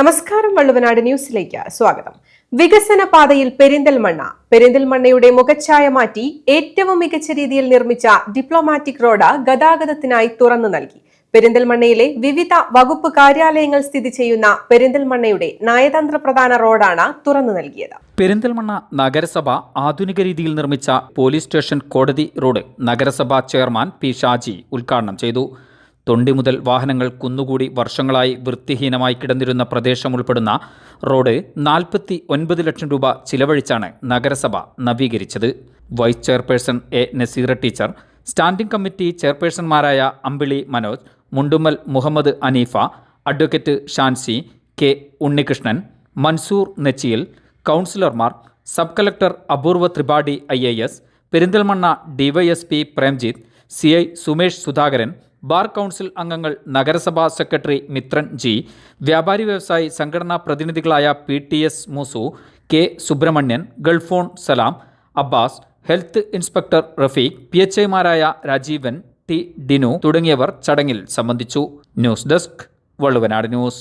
നമസ്കാരം വള്ളുവനാട് ന്യൂസിലേക്ക് സ്വാഗതം. വികസന പാതയിൽ പെരിന്തൽമണ്ണ. പെരിന്തൽമണ്ണയുടെ മുഖച്ഛായ മാറ്റി ഏറ്റവും മികച്ച രീതിയിൽ നിർമ്മിച്ച ഡിപ്ലോമാറ്റിക് റോഡ് ഗതാഗതത്തിനായി തുറന്നു നൽകി. പെരിന്തൽമണ്ണയിലെ വിവിധ വകുപ്പ് കാര്യാലയങ്ങൾ സ്ഥിതി ചെയ്യുന്ന പെരിന്തൽമണ്ണയുടെ നയതന്ത്ര പ്രധാന റോഡാണ് തുറന്നു നൽകിയത്. പെരിന്തൽമണ്ണ നഗരസഭ ആധുനിക രീതിയിൽ നിർമ്മിച്ച പോലീസ് സ്റ്റേഷൻ കോടതി റോഡ് നഗരസഭാ ചെയർമാൻ പി ഷാജി ഉദ്ഘാടനം ചെയ്തു. തൊണ്ടി മുതൽ വാഹനങ്ങൾ കുന്നുകൂടി വർഷങ്ങളായി വൃത്തിഹീനമായി കിടന്നിരുന്ന പ്രദേശം ഉൾപ്പെടുന്ന റോഡ് നാൽപ്പത്തി ഒൻപത് ലക്ഷം രൂപ ചിലവഴിച്ചാണ് നഗരസഭ നവീകരിച്ചത്. Vice chairperson A Naseera teacher standing committee ചെയർപേഴ്സൺമാരായ Ambili Manoj Mundummal Muhammad Aneefa advocate Shancy K Unnikrishnan Mansoor Nechiyil കൗൺസിലർമാർ sub collector Apoorva Tripathi I A S Perinthalmanna DYSP Premjith C I Sumesh Sudhakaran bar council അംഗങ്ങൾ നഗരസഭാ സെക്രട്ടറി മിത്രൻ ജി വ്യാപാരി വ്യവസായി സംഘടനാ പ്രതിനിധികളായ P T S Moosu K Subrahmanyan Gulfon Salam Abbas health inspector Rafeeq P H ഐമാരായ Rajeevan T Dinu തുടങ്ങിയവർ ചടങ്ങിൽ സംബന്ധിച്ചു. News desk Valluvanad news.